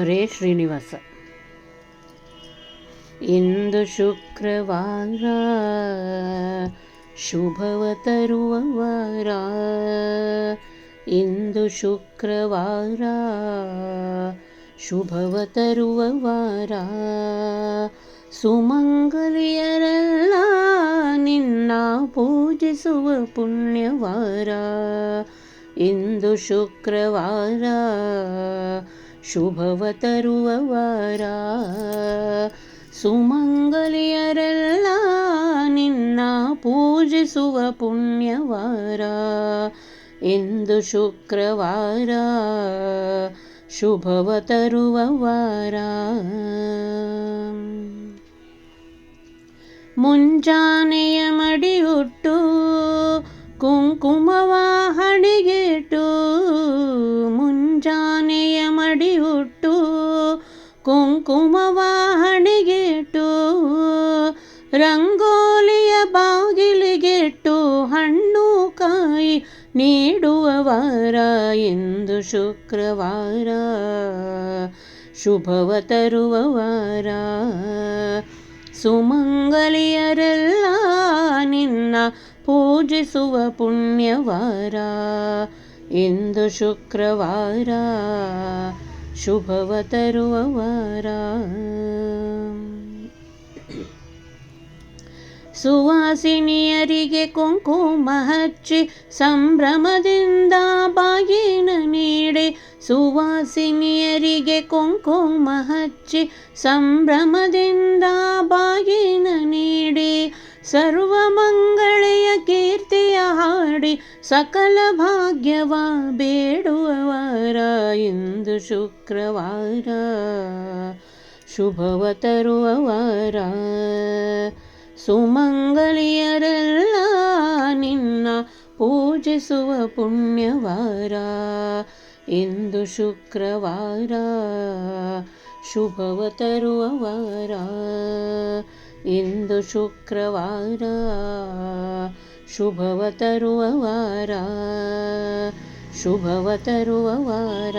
ಹರೇ ಶ್ರೀನಿವಾಸ. ಇಂದು ಶುಕ್ರವಾರ ಶುಭವ ತರುವ ವಾರ ಇಂದು ಶುಕ್ರವಾರ ಶುಭವ ತರುವ ವಾರ ಸುಮಂಗಲಿಯರೆಲ್ಲ ನಿನ್ನ ಪೂಜಿಸುವ ಪುಣ್ಯವಾರ. ಇಂದು ಶುಕ್ರವಾರ ಶುಭವ ತರುವ ವಾರ ಸುಮಂಗಲಿಯರೆಲ್ಲ ನಿನ್ನ ಪೂಜಿಸುವ ಪುಣ್ಯವಾರ. ಇಂದು ಶುಕ್ರವಾರ ಶುಭವ ತರುವ ವಾರ ಮುಂಜಾನೆಯ ಮಡಿಯುಟ್ಟು ಕುಂಕುಮವ ಹಣಿಗಿಟ್ಟು ಮುಂಜಾನೆಯ ಮಡಿಯುಟ್ಟು ಕುಂಕುಮವ ಹಣಿಗಿಟ್ಟು, ರಂಗೋಲಿಯ ಬಾಗಿಲಿಗೆಟ್ಟು, ಹಣ್ಣು ಕಾಯಿ ನೀಡುವ ವಾರ ಎಂದು ಶುಕ್ರವಾರ. ಶುಭವ ತರುವ ವಾರ. ಸುಮಂಗಲಿಯರೆಲ್ಲ ನಿನ್ನ ಪೂಜಿಸುವ ಪುಣ್ಯವಾರ. ಇಂದು ಶುಕ್ರವಾರ, ಶುಭವ ತರುವ ವಾರ ಸುವಾಸಿನಿಯರಿಗೆ ಕುಂಕುಮ ಹಚ್ಚಿ ಸಂಭ್ರಮದಿಂದ ಬಾಗಿನ ನೀಡಿ ಸುವಾಸಿನಿಯರಿಗೆ ಕುಂಕುಮ ಹಚ್ಚಿ ಸಂಭ್ರಮದಿಂದ ಬಾಗಿನ ನೀಡಿ ಸರ್ವಮಂಗಳ ಹಾಡಿ ಸಕಲ ಭಾಗ್ಯವ ಬೇಡುವವರ ಇಂದು ಶುಕ್ರವಾರ. ಶುಭವ ತರುವ ವಾರ ಸುಮಂಗಲಿಯರೆಲ್ಲ ನಿನ್ನ ಪೂಜಿಸುವ ಪುಣ್ಯವಾರ. ಇಂದು ಶುಕ್ರವಾರ, ಶುಭವ ತರುವ ವಾರ ಇಂದು ಶುಕ್ರವಾರ. ಶುಭವ ತರುವ ವಾರ ಶುಭವ ತರುವ ವಾರ